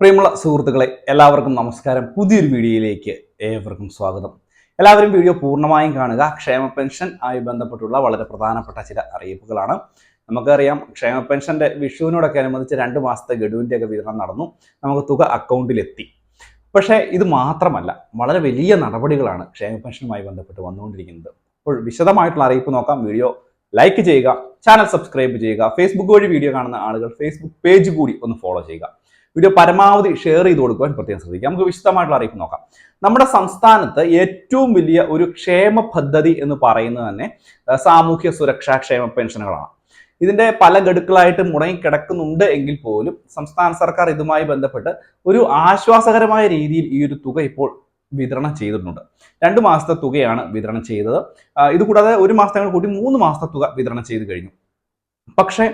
പ്രിയമുള്ള സുഹൃത്തുക്കളെ എല്ലാവർക്കും നമസ്കാരം. പുതിയൊരു വീഡിയോയിലേക്ക് ഏവർക്കും സ്വാഗതം. എല്ലാവരും വീഡിയോ പൂർണമായും കാണുക. ക്ഷേമ പെൻഷൻ ആയി ബന്ധപ്പെട്ടുള്ള വളരെ പ്രധാനപ്പെട്ട ചില അറിയിപ്പുകളാണ്. നമുക്കറിയാം ക്ഷേമ പെൻഷന്റെ വിഷുവിനോടൊക്കെ അനുബന്ധിച്ച് രണ്ട് മാസത്തെ ഗഡുവിന്റെ ഒക്കെ വിതരണം നടന്നു. നമുക്ക് തുക അക്കൗണ്ടിലെത്തി. പക്ഷേ ഇത് മാത്രമല്ല വളരെ വലിയ നടപടികളാണ് ക്ഷേമ പെൻഷനുമായി ബന്ധപ്പെട്ട് വന്നുകൊണ്ടിരിക്കുന്നത്. അപ്പോൾ വിശദമായിട്ടുള്ള അറിയിപ്പ് നോക്കാം. വീഡിയോ ലൈക്ക് ചെയ്യുക ചാനൽ സബ്സ്ക്രൈബ് ചെയ്യുക ഫേസ്ബുക്ക് വഴി വീഡിയോ കാണുന്ന ആളുകൾ ഫേസ്ബുക്ക് പേജ് കൂടി ഒന്ന് ഫോളോ ചെയ്യുക. വീഡിയോ പരമാവധി ഷെയർ ചെയ്ത് കൊടുക്കുവാൻ പ്രത്യേകം ശ്രദ്ധിക്കുക. നമുക്ക് വിശദമായിട്ടുള്ള അറിയിപ്പ് നോക്കാം. നമ്മുടെ സംസ്ഥാനത്ത് ഏറ്റവും വലിയ ഒരു ക്ഷേമ പദ്ധതി എന്ന് പറയുന്നത് തന്നെ സാമൂഹ്യ സുരക്ഷാ ക്ഷേമ പെൻഷനുകളാണ്. ഇതിന്റെ പല ഗഡുക്കളായിട്ട് മുടങ്ങിക്കിടക്കുന്നുണ്ട് എങ്കിൽ പോലും സംസ്ഥാന സർക്കാർ ഇതുമായി ബന്ധപ്പെട്ട് ഒരു ആശ്വാസകരമായ രീതിയിൽ ഈ ഒരു തുക ഇപ്പോൾ വിതരണം ചെയ്തിട്ടുണ്ട്. രണ്ട് മാസത്തെ തുകയാണ് വിതരണം ചെയ്തത്. ഇത് കൂടാതെ ഒരു മാസത്തെ കൂടി മൂന്ന് മാസത്തെ തുക വിതരണം ചെയ്ത് കഴിഞ്ഞു. പക്ഷേ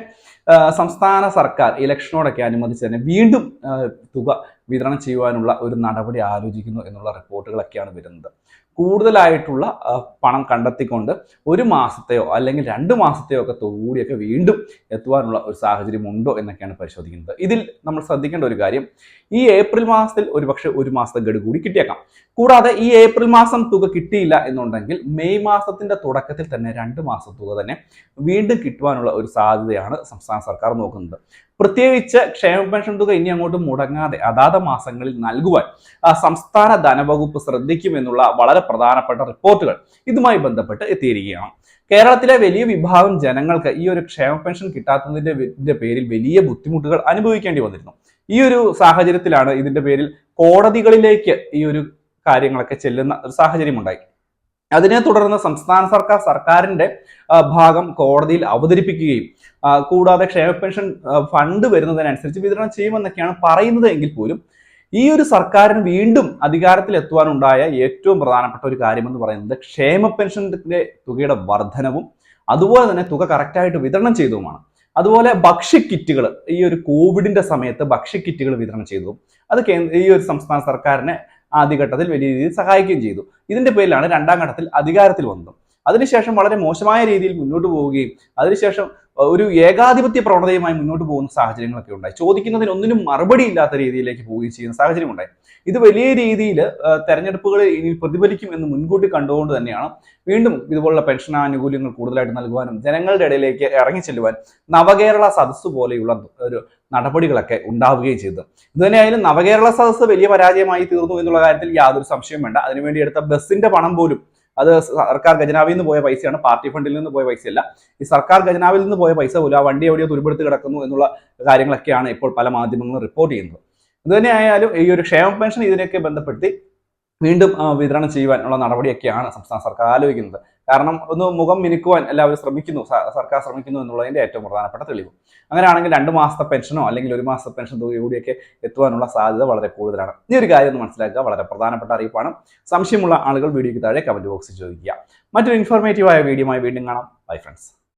സംസ്ഥാന സർക്കാർ ഇലക്ഷനോടൊക്കെ അനുബന്ധിച്ച് തന്നെ വീണ്ടും തുക വിതരണം ചെയ്യുവാനുള്ള ഒരു നടപടി ആലോചിക്കുന്നു എന്നുള്ള റിപ്പോർട്ടുകളൊക്കെയാണ് വരുന്നത്. കൂടുതലായിട്ടുള്ള പണം കണ്ടെത്തിക്കൊണ്ട് ഒരു മാസത്തെയോ അല്ലെങ്കിൽ രണ്ട് മാസത്തെയോ ഒക്കെ തോടിയൊക്കെ വീണ്ടും എത്തുവാനുള്ള ഒരു സാഹചര്യം ഉണ്ടോ എന്നൊക്കെയാണ് പരിശോധിക്കുന്നത്. ഇതിൽ നമ്മൾ ശ്രദ്ധിക്കേണ്ട ഒരു കാര്യം ഈ ഏപ്രിൽ മാസത്തിൽ ഒരുപക്ഷെ ഒരു മാസത്തെ ഗഡു കൂടി കിട്ടിയേക്കാം. കൂടാതെ ഈ ഏപ്രിൽ മാസം തുക കിട്ടിയില്ല എന്നുണ്ടെങ്കിൽ മെയ് മാസത്തിന്റെ തുടക്കത്തിൽ തന്നെ രണ്ട് മാസം തുക തന്നെ വീണ്ടും കിട്ടുവാനുള്ള ഒരു സാധ്യതയാണ് സംസ്ഥാന സർക്കാർ നോക്കുന്നത്. പ്രത്യേകിച്ച് ക്ഷേമ പെൻഷൻ തുക ഇനി അങ്ങോട്ട് മുടങ്ങാതെ അതാത് മാസങ്ങളിൽ നൽകുവാൻ സംസ്ഥാന ധനവകുപ്പ് ശ്രദ്ധിക്കുമെന്നുള്ള വളരെ പ്രധാനപ്പെട്ട റിപ്പോർട്ടുകൾ ഇതുമായി ബന്ധപ്പെട്ട് എത്തിയിരിക്കുകയാണ്. കേരളത്തിലെ വലിയ വിഭാഗം ജനങ്ങൾക്ക് ഈ ഒരു ക്ഷേമ പെൻഷൻ കിട്ടാത്തതിന്റെ പേരിൽ വലിയ ബുദ്ധിമുട്ടുകൾ അനുഭവിക്കേണ്ടി വന്നിരുന്നു. ഈ ഒരു സാഹചര്യത്തിലാണ് ഇതിന്റെ പേരിൽ കോടതികളിലേക്ക് ഈ ഒരു കാര്യങ്ങളൊക്കെ ചെല്ലുന്ന ഒരു സാഹചര്യം ഉണ്ടായി അതിനെ തുടർന്ന് സംസ്ഥാന സർക്കാർ സർക്കാരിന്റെ ഭാഗം കോടതിയിൽ അവതരിപ്പിക്കുകയും കൂടാതെ ക്ഷേമ പെൻഷൻ ഫണ്ട് വരുന്നതിനനുസരിച്ച് വിതരണം ചെയ്യുമെന്നൊക്കെയാണ് പറയുന്നത് എങ്കിൽ പോലും ഈ ഒരു സർക്കാരിന് വീണ്ടും അധികാരത്തിൽ എത്തുവാനുണ്ടായ ഏറ്റവും പ്രധാനപ്പെട്ട ഒരു കാര്യം എന്ന് പറയുന്നത് ക്ഷേമ പെൻഷന്റെ തുകയുടെ വർധനവും അതുപോലെ തന്നെ തുക കറക്റ്റായിട്ട് വിതരണം ചെയ്തതുമാണ്. അതുപോലെ ഭക്ഷ്യക്കിറ്റുകൾ ഈ ഒരു കോവിഡിന്റെ സമയത്ത് ഭക്ഷ്യക്കിറ്റുകൾ വിതരണം ചെയ്തു അത് കേന്ദ്ര ഈ ഒരു സംസ്ഥാന സർക്കാരിനെ ആദ്യഘട്ടത്തിൽ വലിയ രീതിയിൽ സഹായിക്കുകയും ചെയ്തു. ഇതിന്റെ പേരിലാണ് രണ്ടാം ഘട്ടത്തിൽ അധികാരത്തിൽ വന്നത്. അതിനുശേഷം വളരെ മോശമായ രീതിയിൽ മുന്നോട്ട് പോവുകയും അതിനുശേഷം ഒരു ഏകാധിപത്യ പ്രവണതയുമായി മുന്നോട്ട് പോകുന്ന സാഹചര്യങ്ങളൊക്കെ ഉണ്ടായി. ചോദിക്കുന്നതിന് ഒന്നിനും മറുപടി ഇല്ലാത്ത രീതിയിലേക്ക് പോവുകയും ചെയ്യുന്ന സാഹചര്യം ഉണ്ടായി. ഇത് വലിയ രീതിയിൽ തെരഞ്ഞെടുപ്പുകൾ ഇനി പ്രതിഫലിക്കും എന്ന് മുൻകൂട്ടി കണ്ടുകൊണ്ട് തന്നെയാണ് വീണ്ടും ഇതുപോലുള്ള പെൻഷൻ ആനുകൂല്യങ്ങൾ കൂടുതലായിട്ട് നൽകുവാനും ജനങ്ങളുടെ ഇടയിലേക്ക് ഇറങ്ങി ചെല്ലുവാൻ നവകേരള സദസ്സ് പോലെയുള്ള ഒരു നടപടികളൊക്കെ ഉണ്ടാവുകയും ചെയ്തു ഇതുതന്നെയായാലും നവകേരള സദസ്സ് വലിയ പരാജയമായി തീർന്നു എന്നുള്ള കാര്യത്തിൽ യാതൊരു സംശയം വേണ്ട. അതിനുവേണ്ടി എടുത്ത ബസ്സിന്റെ പണം പോലും അത് സർക്കാർ ഖജനാവിൽ നിന്ന് പോയ പൈസയാണ് പാർട്ടി ഫണ്ടിൽ നിന്ന് പോയ പൈസയല്ല. ഈ സർക്കാർ ഖജനാവിൽ നിന്ന് പോയ പൈസ പോലും ആ വണ്ടി എവിടെയോ തുരുമ്പെടുത്ത് കിടക്കുന്നു എന്നുള്ള കാര്യങ്ങളൊക്കെയാണ് ഇപ്പോൾ പല മാധ്യമങ്ങളും റിപ്പോർട്ട് ചെയ്യുന്നത്. ഇത് ആയാലും ഈ ഒരു ക്ഷേമ പെൻഷൻ ഇതിനെയൊക്കെ ബന്ധപ്പെടുത്തി വീണ്ടും വിതരണം ചെയ്യുവാനുള്ള നടപടിയൊക്കെയാണ് സംസ്ഥാന സർക്കാർ ആലോചിക്കുന്നത്. കാരണം ഒന്ന് മുഖം മിനുക്കുവാൻ എല്ലാവരും ശ്രമിക്കുന്നു സർക്കാർ ശ്രമിക്കുന്നു എന്നുള്ളതിന്റെ ഏറ്റവും പ്രധാനപ്പെട്ട തെളിവ്. അങ്ങനെയാണെങ്കിൽ രണ്ട് മാസത്തെ പെൻഷനോ അല്ലെങ്കിൽ ഒരു മാസത്തെ പെൻഷൻ തുക കൂടിയൊക്കെ എത്തുവാനുള്ള സാധ്യത വളരെ കൂടുതലാണ്. ഈ ഒരു കാര്യം മനസ്സിലാക്കുക വളരെ പ്രധാനപ്പെട്ട അറിയിപ്പാണ്. സംശയമുള്ള ആളുകൾ വീഡിയോയ്ക്ക് താഴെ കമന്റ് ബോക്സിൽ ചോദിക്കുക. മറ്റൊരു ഇൻഫോർമേറ്റീവായ വീഡിയോയുമായി വീണ്ടും കാണാം. Bye friends